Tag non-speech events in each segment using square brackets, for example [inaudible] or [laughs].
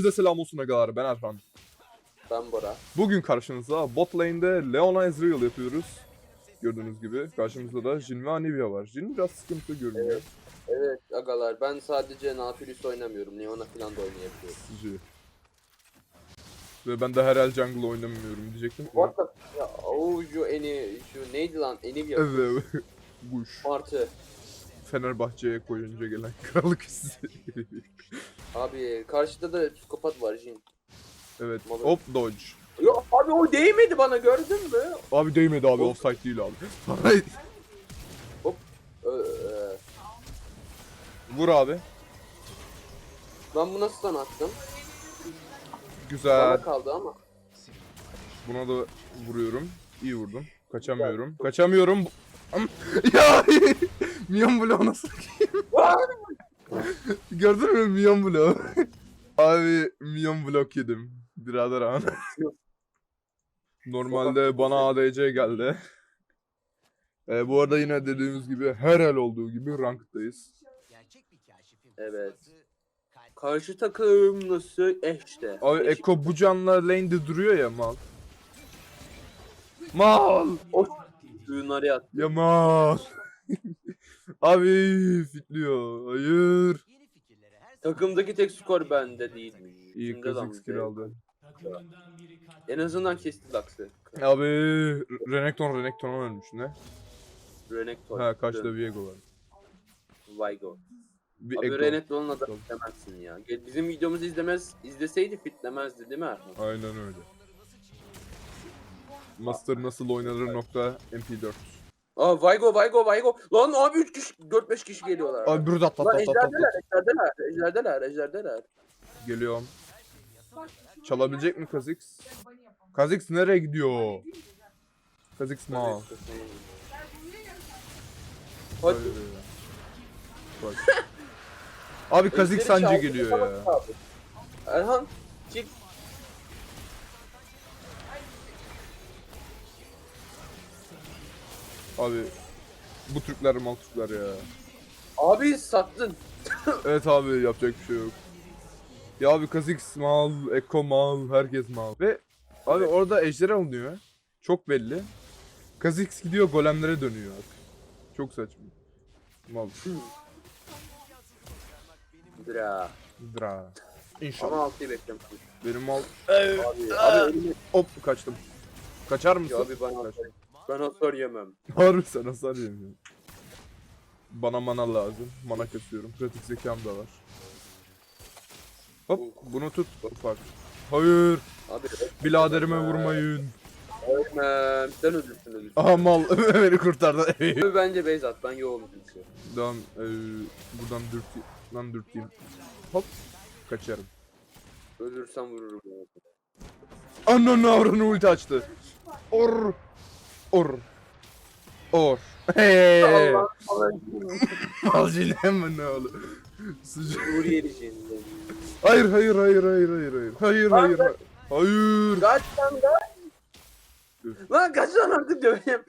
Herkese selam olsun agalar ben Erhan. Ben Bora. Bugün karşınızda bot lane'de Leona Ezreal yapıyoruz. Gördüğünüz gibi karşımızda da Jhin ve Anivia var. Jhin biraz sıkıntı görünüyor. Evet agalar ben sadece Nautilus oynamıyorum. Leona falan da oynayabiliyorum. Ve ben de her el jungle oynamıyorum diyecektim. What the... Ya, oh, şu eni... Şu neydi lan? Enivia. Evet. Kuş. Martı. Fenerbahçe'ye koyunca gelen krallık [laughs] hissi. Abi karşıda da psikopat var Jin. evet. Malı. Hop dodge. Ya abi o değmedi bana gördün mü? Abi değmedi abi Hop. offside değil abi. Ee, e, Vur abi. ben buna stun attım. Güzel. Bana kaldı ama. Buna da vuruyorum. İyi vurdum. Kaçamıyorum. Kaçamıyorum. Am- [laughs] ya Mion bloğu nasıl [laughs] Gördün mü Mion bloğu? [laughs] Abi Mion blok yedim. Birader an. [laughs] Normalde bana ADC geldi. Ee, bu arada yine dediğimiz gibi her el olduğu gibi ranktayız. Evet. Karşı takım nasıl? Eh işte. Abi Eşit. Eko bu canla lane'de duruyor ya mal. Mal! O suyunları yat. Ya mal! Abi fitliyor. Hayır. Takımdaki tek skor bende değilmiş. İyi kazık skill aldı. En azından kesti Lux'ı. Abi Renekton Renekton'a ölmüş ne? Renekton. Ha karşıda Viego var. Vigo. Bir Abi da Tabii. fitlemezsin ya. Gel- Bizim videomuzu izlemez, izleseydi fitlemezdi değil mi Erhan? Aynen öyle. Master nasıl oynanır nokta MP4. Aa Vigo, Vigo, Vigo. Lan abi 3 kişi, 4-5 kişi geliyorlar. Abi burada atlat Lan atlat atlat. ejderdeler, ejderdeler, ejderdeler, ejderdeler. Geliyorum. Çalabilecek mi Kha'Zix? Kha'Zix nereye gidiyor? Kha'Zix mal. Hadi. Bak. Abi Kha'Zix Ejderi sancı geliyor ya. abi. Erhan, çık. Abi bu Türkler mal Türkler ya. Abi sattın. [laughs] Evet abi yapacak bir şey yok. Ya abi Kha'Zix mal, Ekko mal, herkes mal. Ve abi Evet. orada ejder alınıyor. Çok belli. Kha'Zix gidiyor golemlere dönüyor abi. Çok saçma. Mal. Dra. Dra. Ama İnşallah. 6'yı beklemiştim. Benim mal. Abi, abi elimi... Hop kaçtım. Kaçar Ya mısın? abi ben hasar, ben hasar yemem. [laughs] Harbi sen hasar yemiyorsun. Bana mana lazım. Mana kasıyorum. Pratik zekam da var. Hop bunu tut ufak. Hayır. Abi Biladerime vurmayın. ölmem. Sen ölürsün ölürsün. Aha mal [laughs] beni kurtardı. [laughs] Abi bence Beyzat ben yoğum çünkü. Tamam eee, buradan dürteyim. Lan dürteyim. Hop kaçarım. Ölürsem vururum. Ananı avranı ulti açtı. Or. Or. Or. Hey. Allah Allah. Mal cinem mi ne oğlum? Sıcak. Suriyeli şimdi. Hayır hayır hayır hayır hayır hayır. Hayır hayır. hayır. Hayır. Kaç lan kaç. Lan kaç lan artık döveyim.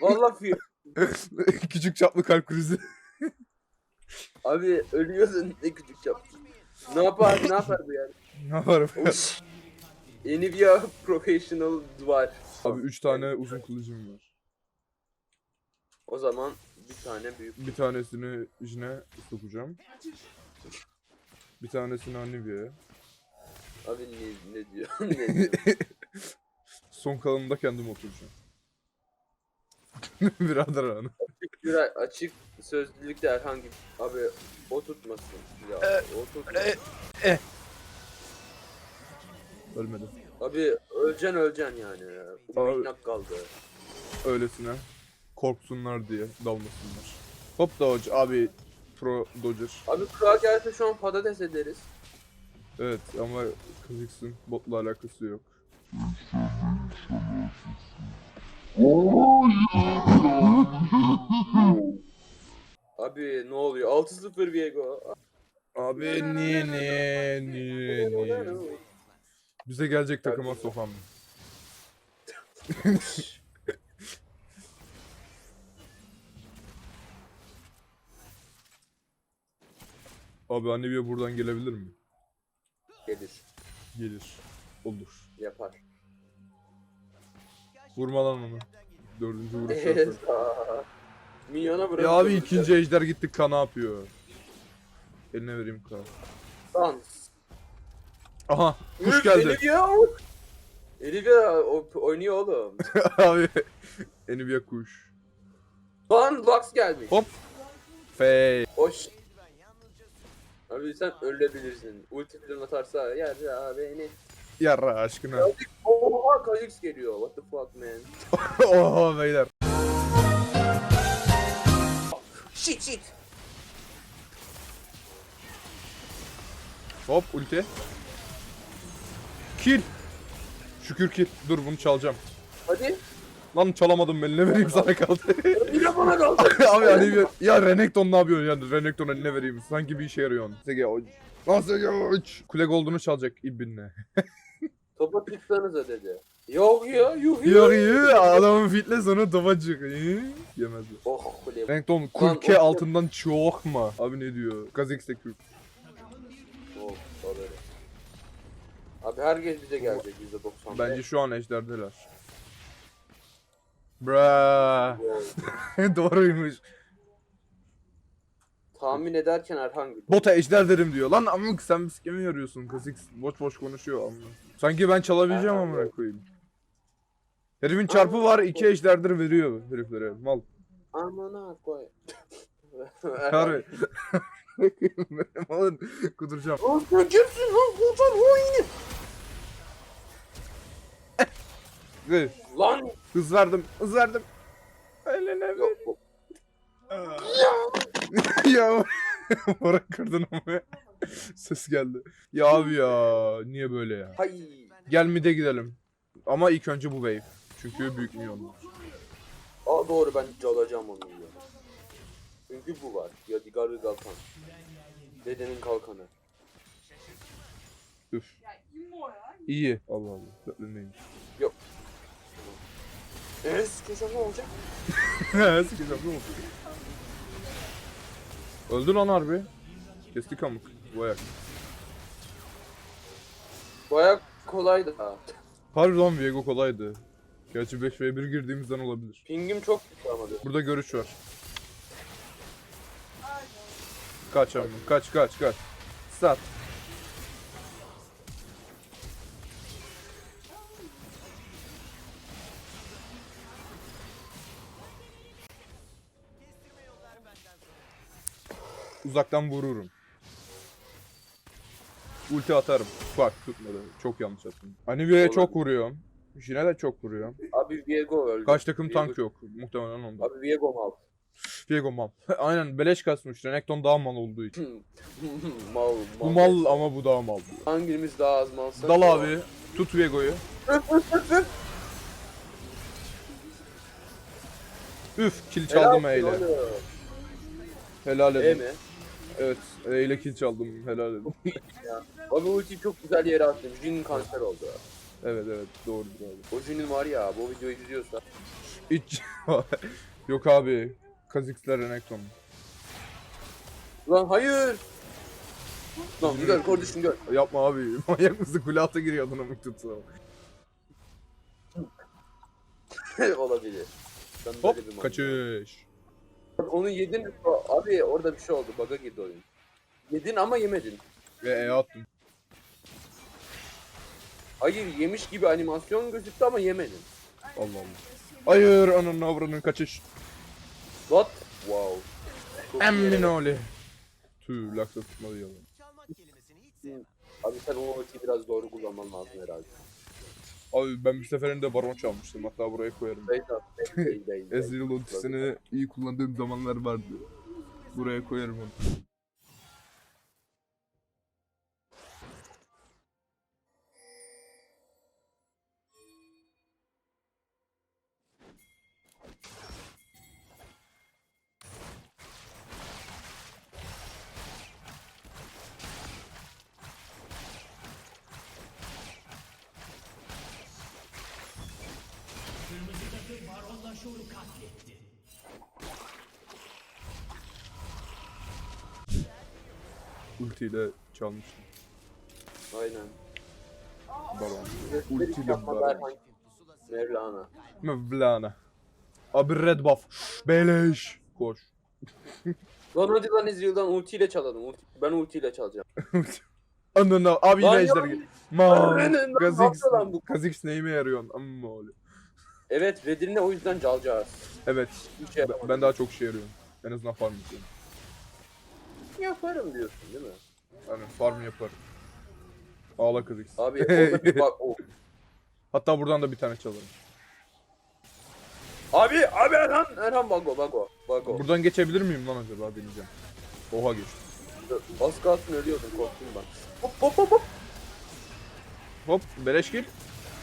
Valla fi. [laughs] Küçük çaplı kalp krizi. Abi ölüyorsun ne küçük çap. Ne yapar ne yapar bu yani? ne yaparım? Of. Nvidia Professional Duvar. Abi 3 tane uzun kılıcım var. O zaman bir tane büyük. Bir tanesini Jin'e sokacağım. Bir tanesini Anivia'ya. Abi ne, ne diyor? [laughs] ne diyor? [laughs] Son kalanında kendim oturacağım. [laughs] Birader hanım. Bir ay- açık sözlülükte herhangi abi o tutmasın. Ya o tutmasın. Ölmedim. Abi öleceksin öleceksin yani. Abi- Minnak kaldı. Öylesine. Korksunlar diye dalmasınlar. Hop dodge abi. Pro Dodger. Abi kral gelse şu an patates ederiz. Evet ama Kha'Zix'in botla alakası yok. Abi ne oluyor? 6-0 Viego. Abi niye niye niye niye. Bize gelecek takıma sokam. [laughs] Abi Anivia buradan gelebilir mi? Gelir. Gelir. Olur. Yapar. Vurma lan onu. Dördüncü vuruş Evet. [laughs] yapar. Milyona bırak. Ya abi ikinci ejder gitti kan ne yapıyor? Eline vereyim kan. Dans. Aha kuş Üf, geldi. Olivia. Olivia o- oynuyor oğlum. [laughs] abi. Enivia kuş. Lan Lux gelmiş. Hop. Fey. Hoş. Abi sen ölebilirsin. Ulti falan atarsa yer ya beni. Yarra aşkına. Oha Kha'Zix geliyor. What the fuck man. [laughs] Oha beyler. Shit shit. Hop ulti. Kill. Şükür kill. Dur bunu çalacağım. Hadi. Lan çalamadım ben ne vereyim sana kaldı. [laughs] Yine bana kaldı. abi hani bir... Ya Renekton ne yapıyor yani Renekton eline vereyim. Sanki bir işe yarıyor. Sege uç. Lan Sege uç. Kule gold'unu çalacak ibinle. [laughs] Topa tutsanıza dedi. Yok ya yuh Yok iyi adamın fitle sonra topa çıkıyor. Yemezler. Oh kule. Renekton kulke altından çok mu? Abi ne diyor? Gazex'te kürk. Abi herkes bize gelecek %90. Bence şu an ejderdeler. Bra. [laughs] Doğruymuş. Tahmin ederken Erhan gülüyor. Bota ejder derim diyor. Lan amık sen bisikemi mi yarıyorsun? Kha'Zix boş boş konuşuyor amına. Sanki ben çalabileceğim Aha, amına koyayım. Herifin çarpı var iki ejderdir veriyor heriflere. Mal. Amına koy. [laughs] Harbi. [laughs] Malın kuduracağım. Lan kimsin lan? Kurtar o yine. Ver. Lan. Hız verdim. Hız verdim. Eline ver. Yok ya. [laughs] Mora kırdın ama. Ses geldi. Ya abi ya. Niye böyle ya? Hay. Gel mid'e gidelim. Ama ilk önce bu wave. Çünkü büyük milyonlar. Aa doğru ben çalacağım onu ya. Çünkü bu var. Yadigarı kalkan. Dedenin kalkanı. Üf. İyi. Allah Allah. Zaten Eee kesen ne olacak? Sikeceğim ne oldu? Öldü lan harbi. Kestik amık. Bu ayak. Baya kolaydı ha. Harbi lan Viego kolaydı. Gerçi 5v1 girdiğimizden olabilir. Pingim çok kötü ama. Burada görüş var. Kaç amık. Kaç kaç kaç. Sat. Uzaktan vururum. Ulti atarım. Bak tutmadı. Çok yanlış attım. Anivia'ya çok vuruyorum. Jine de çok vuruyorum. Abi Viego öldü. Kaç takım Viego- tank yok. Muhtemelen onda. Abi Viego mal. Viego mal. [laughs] Aynen beleş kasmış. Renekton daha mal olduğu için. mal, [laughs] mal. Bu mal ama bu daha mal. Hangimiz daha az malsa? Dal abi. Tut Viego'yu. [laughs] Üf kill çaldım E ile. Helal E edin. mi? Evet E ile kill çaldım. Helal edin. [laughs] Abi ultiyi çok güzel yere attım. Jin kanser oldu. evet evet doğrudur abi. O Jin'in var ya bu videoyu izliyorsa. Hiç. [laughs] Yok abi. Kazix'ler Renekton. Lan hayır. Lan gör kardeşim gör. Yapma abi. [laughs] Manyak mısın? Kule alta giriyordun amık tutsa. Olabilir. Hop böyle bir manyak. kaçış. Onu yedin. Abi orada bir şey oldu. Bug'a girdi oyun. Yedin ama yemedin. Ve E attım. Hayır yemiş gibi animasyon gözüktü ama yemedin. Allah Allah. Hayır ananın avranın kaçış. What? Wow. Çok iyi Emmin oli. Tüh laksa tutmadı yalan. Abi sen o ultiyi biraz doğru kullanman lazım herhalde. Abi ben bir seferinde baron çalmıştım. Hatta buraya koyarım. Ezreal ultisini iyi kullandığım zamanlar vardı. Buraya koyarım onu. Ultiyle çalmıştım. Aynen. Baron. Ultiyle Baron. Mevlana. Mevlana. Abi red buff. Beleş. Koş. [laughs] Lan hadi lan Ezreal'dan ultiyle çalalım. Ulti- Ben ultiyle çalacağım. [laughs] Ananı abi yine ejder. Ma. Bu? Kha'Zix neyime yarıyorsun? Amma oğlum. Evet Redrin'e o yüzden çalacağız. Evet. Hiç şey Ben, ben daha çok şey yarıyorum. En azından farm yapıyorum. yaparım diyorsun değil mi? Yani farm yaparım. Ağla Kha'Zix. Abi [laughs] orada bir bak o. Hatta buradan da bir tane çalarım. Abi abi Erhan Erhan Bago Bago Bago. Buradan geçebilir miyim lan acaba deneyeceğim. Oha geçtim. Az kalsın ölüyordum korktum ben. Hop hop hop hop. Hop beleş gir.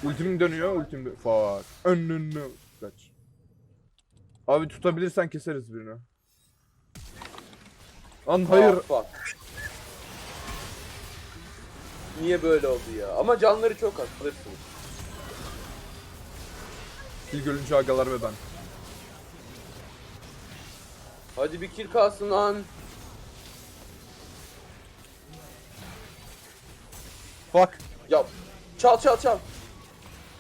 Ultim dönüyor ultim dö- Fuck. Önünü kaç. Abi tutabilirsen keseriz birini. Lan hayır. Ah, bak. Niye böyle oldu ya? Ama canları çok az alırsın. İlk ölünce agalar ve ben. Hadi bir kill kalsın lan. Fuck. Ya çal çal çal.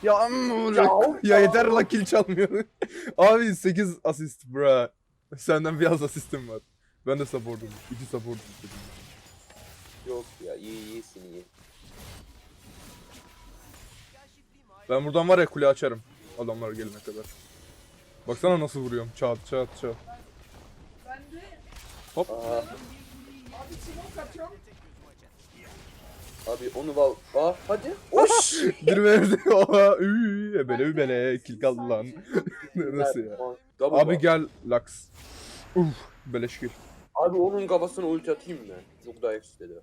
Ya amma Ya, ya yeter la kill çalmıyor. [laughs] Abi 8 asist bra. Senden biraz asistim var. Ben de supportum. 2 support istedim. Yok ya iyi iyisin iyi. Ben buradan var ya kule açarım. Adamlar gelene kadar. Baksana nasıl vuruyorum. Çat çat çat. Ben de Aa, abi smoke atıyorum. Abi onu val. Aa hadi. Oş. Bir verdi. Oha. Üü, ebele übele. Kill kaldı lan. [laughs] nasıl ya? Double Abi bak. gel Lux. Uf. Beleş kill. Abi onun kafasına ulti atayım mı? Çok daha istedi.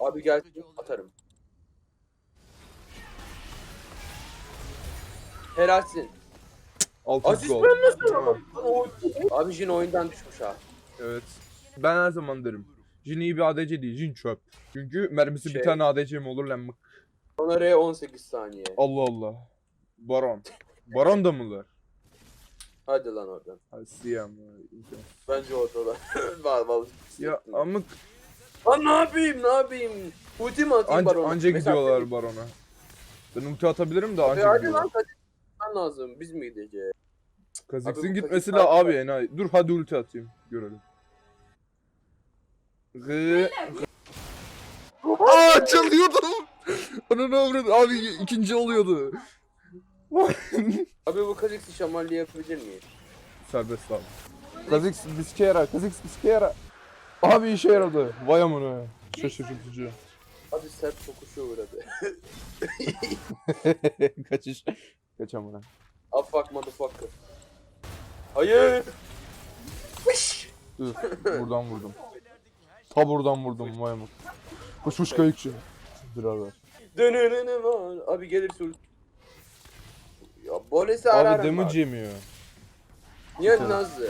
Abi gel atarım. Helalsin. Alt Asist gol. ben nasıl? Abi Jin oyundan düşmüş ha. Evet. Ben her zaman derim. Jin iyi bir ADC değil. Jin çöp. Çünkü mermisi bir Şey- tane ADC mi olur lan? Ona R 18 saniye. Allah Allah. Baron. Baron da mılar? Hadi lan oradan. Ay siyam. ya, imkansız. Bence orada [laughs] var var. Ya amık Lan ne yapayım ne yapayım? Ulti mi atayım anca, barona? anca Mesela- gidiyorlar Baron'a. Ben ulti atabilirim de anca hadi gidiyorlar. lan hadi. Lazım. Biz mi gideceğiz? Abi Kaziksin bu gitmesi la abi enayi. Dur hadi ulti atayım. Görelim. Gı... Aa çalıyordum. [laughs] Onu ne avradı? Abi ikinci oluyordu. [laughs] Abi bu Kha'Zix'i şamarlı yapabilir miyiz? Serbest abi. Kazix biskera, Kazix biskera. Abi işe yaradı. Vay amına. Şaşırtıcı. Abi sert sokuşu uğradı. [laughs] Kaçış. Kaç amına. Up fuck motherfucker. Hayır. Dur. Buradan vurdum. Ta buradan vurdum vay amına. Koşmuş kayıkçı. Birader. Dönönönö var. Abi gelirse ul- Ya Boles'i ararım. Abi damage yemiyor. Niye Nazlı?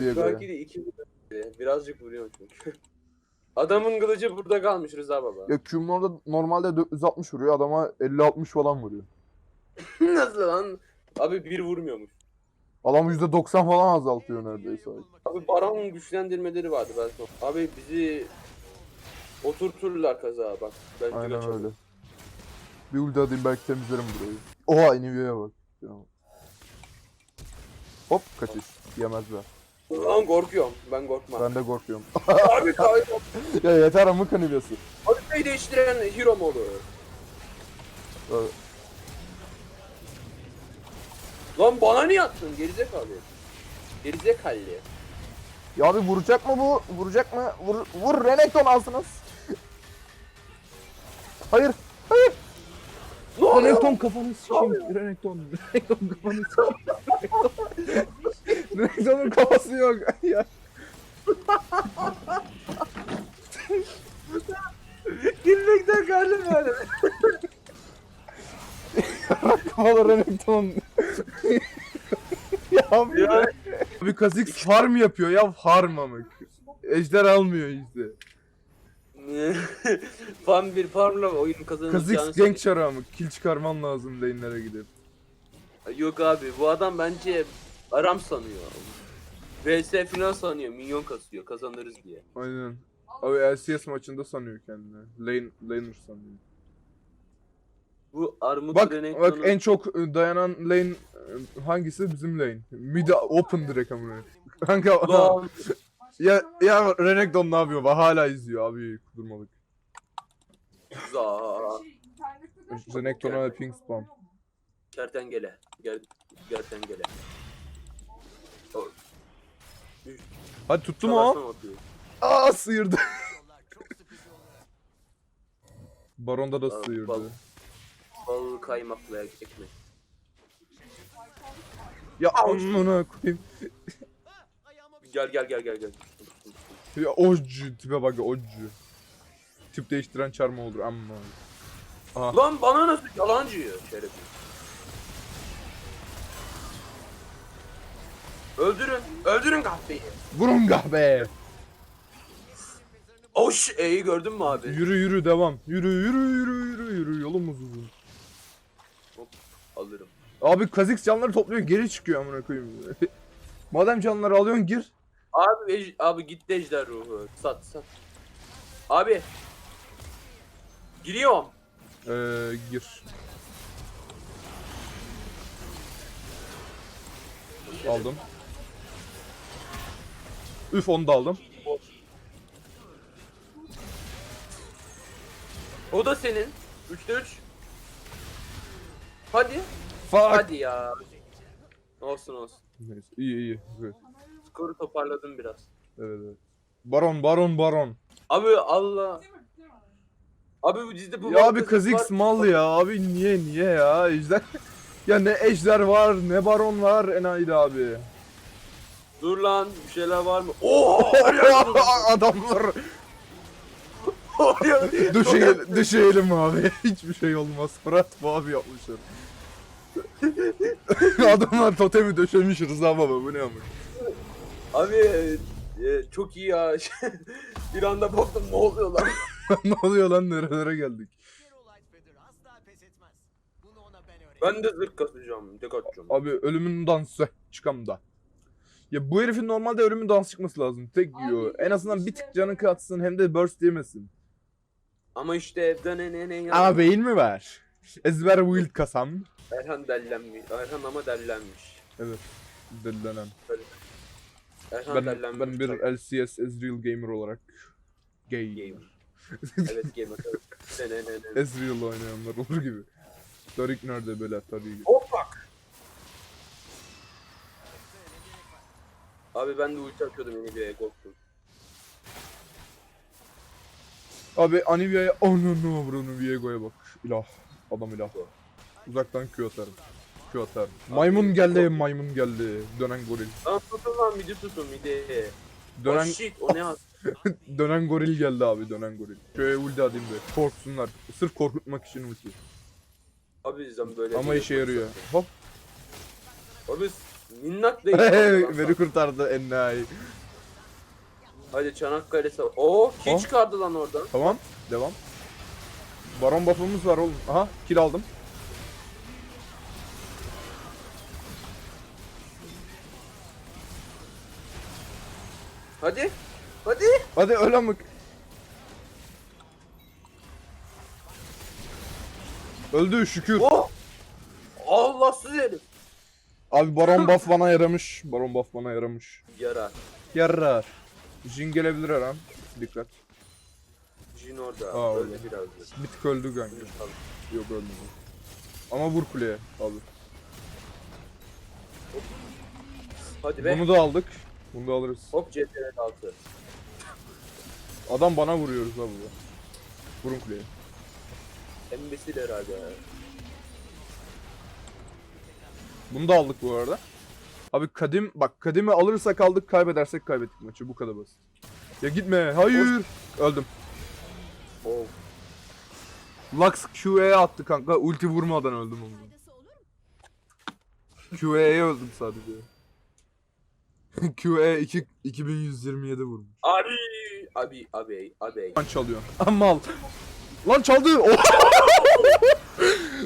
Diye Belki de iki Birazcık vuruyor çünkü. [laughs] Adamın kılıcı burada kalmış Rıza baba. Ya Q'mun orada normalde 460 vuruyor. Adama 50-60 falan vuruyor. [laughs] Nasıl lan? Abi bir vurmuyormuş. Adam %90 falan azaltıyor neredeyse. Abi Baron'un güçlendirmeleri vardı ben son. Abi bizi oturturlar kaza bak. Ben Aynen kaçarım. öyle. Bir ulti atayım belki temizlerim burayı. Oha Nvidia'ya bak. Hop kaçış. Yemezler. Lan korkuyorum. Ben korkmam. Ben de korkuyorum. [laughs] Abi kahve ya yeter amık Nvidia'sı. Haritayı değiştiren hero mu olur? Evet. Lan bana niye attın? Gerizekalı. Gerizekalı. Ya abi vuracak mı bu? Vuracak mı? Vur, vur Renekton alsınız. Hayır. Hayır. Ne oluyor? Renekton kafanı sikeyim. Renekton. Renekton kafanı sikeyim. Renekton'un kafası yok. ya. Gülmekten karnım böyle. Kafalı Renekton. [laughs] ya abi. Ya. Abi Kha'Zix farm yapıyor ya farm amık. Ejder almıyor işte. [laughs] Farm bir farmla oyun kazanacağını Kha'Zix gank çarı amık. Kill çıkarman lazım lane'lere gidip. Yok abi bu adam bence aram sanıyor. VS final sanıyor. Minyon kasıyor. Kazanırız diye. Aynen. Abi LCS maçında sanıyor kendini. Lane, laner sanıyor. Bu armut Bak Renekton'un bak en çok dayanan lane e, hangisi? Bizim lane. Mid open direkt amına. [laughs] Kanka ya ya Renekton ne yapıyor? Bak hala izliyor abi kudurmalık. za Renekton'a ping spam. kertenkele. Ger kertenkele. O- Hadi tuttu mu o? Aa sıyırdı. [laughs] Baron'da da sıyırdı. Bal- Bal kaymakla ekmek. Ya amına koyayım. Gel gel gel gel gel. Ya ocu tipe bak ya ocu. Tip değiştiren çarmı olur amma. Aha. Lan bana nasıl yalancı şerefsiz. Öldürün. Öldürün kahveyi. Vurun kahve. Oş E'yi gördün mü abi? Yürü yürü devam. Yürü yürü yürü yürü yürü yolumuz uzun. Alırım. Abi Kazix canları topluyor geri çıkıyor amına koyayım. [laughs] Madem canları alıyorsun gir. Abi ej- abi gitti ejder ruhu. Sat sat. Abi. Giriyorum. Ee, gir. Aldım. Üf onu da aldım. O da senin. 3'te 3. Hadi. Fuck. Hadi ya. Olsun olsun. Neyse iyi iyi. Evet Skoru toparladım biraz. evet. evet. Baron baron baron. Abi Allah. Abi bu dizide bu Ya abi var. mal ya abi niye niye ya ejder. [laughs] ya ne ejder var ne baron var enayi de abi. Dur lan bir şeyler var mı? Oha! [laughs] [laughs] Adamlar Oraya döşeyelim, döşeyelim abi. Hiçbir şey olmaz. Fırat bu abi yapmışlar. [laughs] Adamlar totemi döşemiş Rıza baba bu ne ama. Abi e, e, çok iyi ya. [laughs] bir anda baktım ne oluyor lan? [laughs] ne oluyor lan nerelere geldik. Geralt Feather asla pes etmez. Bunu ona ben de zırh kasacağım, tek atacağım. Abi ölümün dansı çıkam da. Ya bu herifin normalde ölümün dansı çıkması lazım. Tek yiyor. En azından bir tık canı katsın hem de burst yemesin. Ama işte evden ne ne ne ya. Ama beyin mi var? Ezber build kasam. Erhan dellenmiş. Erhan ama dellenmiş. Evet. Dellenen. Erhan Ben, dellenmiş. ben bir LCS Ezreal gamer olarak gay. Gamer. evet gamer. ne ne ne ne. Ezreal oynayanlar olur gibi. Tarik nerede böyle Tarik? Hop bak. Abi ben de ulti atıyordum yeni bir korktum. Abi Anivia'ya ananı avranı Viego'ya bak. İlah. Adam ilah. Uzaktan Q atarım. Q atarım. Maymun geldi, maymun geldi. Dönen goril. Lan tutun lan midi tutun midi. Dönen Oh shit o ne az. [laughs] dönen goril geldi abi, dönen goril. Şöyle ulti atayım be. Korksunlar. Sırf korkutmak için ulti. Abi bizden böyle Ama işe yarıyor. Hop. Abi minnak değil. [laughs] Beni kurtardı enayi. Hadi Çanakkale savaş. Oo kim Oh. çıkardı lan oradan? Tamam, devam. Baron buff'ımız var oğlum. Aha, kill aldım. Hadi. Hadi. Hadi öl amık. Öldü şükür. Oh. Allahsız herif. Abi baron [laughs] buff bana yaramış. Baron buff bana yaramış. Yara. Yarar. Jin gelebilir her an. Dikkat. Jin orada. Aa, Öldü orada. biraz. Bir tık öldü kanka. Yok ölmedi. Ama vur kuleye abi. Hadi be. Bunu da aldık. Bunu da alırız. Hop CTRL 6. Adam bana vuruyoruz abi. Vurun kuleye. Embesil herhalde. Bunu da aldık bu arada. Abi kadim bak kadimi alırsak aldık kaybedersek kaybettik maçı bu kadar basit. Ya gitme hayır. Öldüm. Oh. Lux Q'ye attı kanka ulti vurmadan öldüm onu. QE'ye öldüm sadece. QE 2 2127 vurmuş. Abi. Abi. Abi. Abi. Lan çalıyor. Amal. Lan çaldı.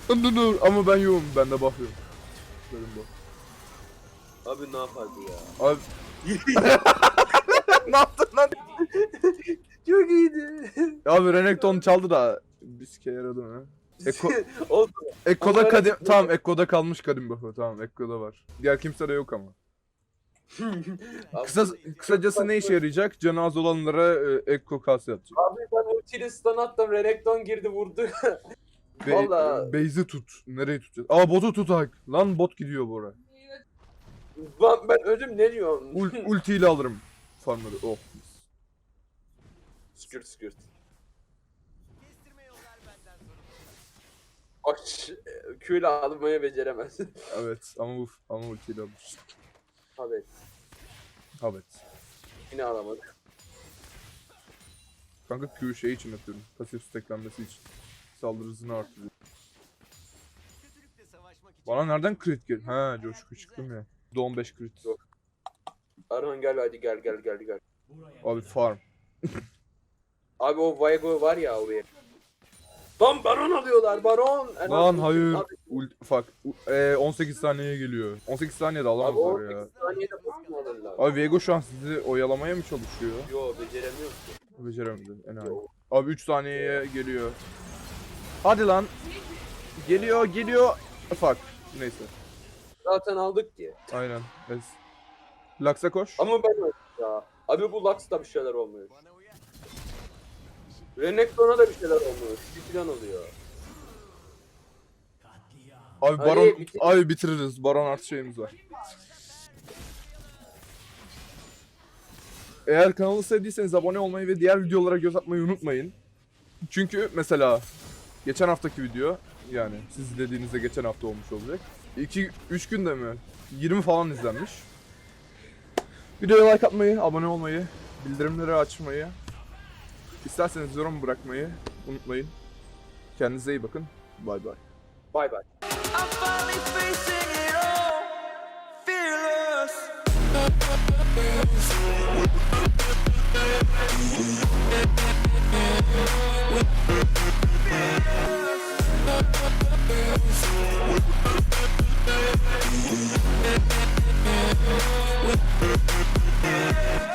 dur dur ama ben yoğum ben de bakıyorum. Benim bu. Abi ne yapardı ya? Abi [laughs] ne yaptın lan? Çok iyiydi. Abi Renekton çaldı da bir sike yaradı mı? Eko, [laughs] Oldu. Ekko'da Ama kadim... Tamam Ekko'da kalmış kadim buff'ı. Tamam Ekko'da var. Diğer kimsede yok ama. [laughs] Kısa, kısacası ne işe yarayacak? Canı az olanlara e, Ekko kas yapacak. Abi ben ultiyle stun attım. Renekton girdi vurdu. Be [laughs] Valla. Base'i tut. Nereyi tutacağız? Aa botu tutak. Lan bot gidiyor bu ara. Lan ben öldüm ne diyorsun? Ul ultiyle alırım farmları. Oh. Skürt skürt. Aç. Q'yle almayı beceremez. [laughs] Evet ama bu ama ultiyle alır. Abi Evet. yine alamadık. Kanka Q şey için atıyorum. Pasif stacklenmesi için. Saldırı hızını artırıyor. Kötülükle savaşmak için. Bana nereden crit gel? Ha coşku çıktım ya. %15 crit. Yok. Arhan gel hadi gel gel gel gel. Abi farm. Abi o Viego var ya oraya. Lan baron alıyorlar baron. En Lan az- hayır. Abi, Ult fuck. U- e, 18 saniyeye geliyor. 18 saniyede abi alamazlar ya. 18 saniyede alırlar. Abi Viego şu an sizi oyalamaya mı çalışıyor? Yo beceremiyor ki. Beceremedi. Enayi. Yo. Abi 3 saniyeye geliyor. Hadi lan. Geliyor geliyor. Fuck. Neyse. Zaten aldık ki. Aynen. Es. Lux'a koş. Ama ben öldüm ya. Abi bu Lux'ta bir şeyler olmuyor. Renekton'a da bir şeyler olmuyor. Bir plan oluyor. Abi Hadi baron bitir. abi bitiririz. Baron artı şeyimiz var. Eğer kanalı sevdiyseniz abone olmayı ve diğer videolara göz atmayı unutmayın. Çünkü mesela geçen haftaki video yani siz izlediğinizde geçen hafta olmuş olacak. 2 3 günde mi? 20 falan izlenmiş. Videoya like atmayı, abone olmayı, bildirimleri açmayı, İsterseniz yorum bırakmayı unutmayın. Kendinize iyi bakın. Bay bay. Bay bay. Yeah.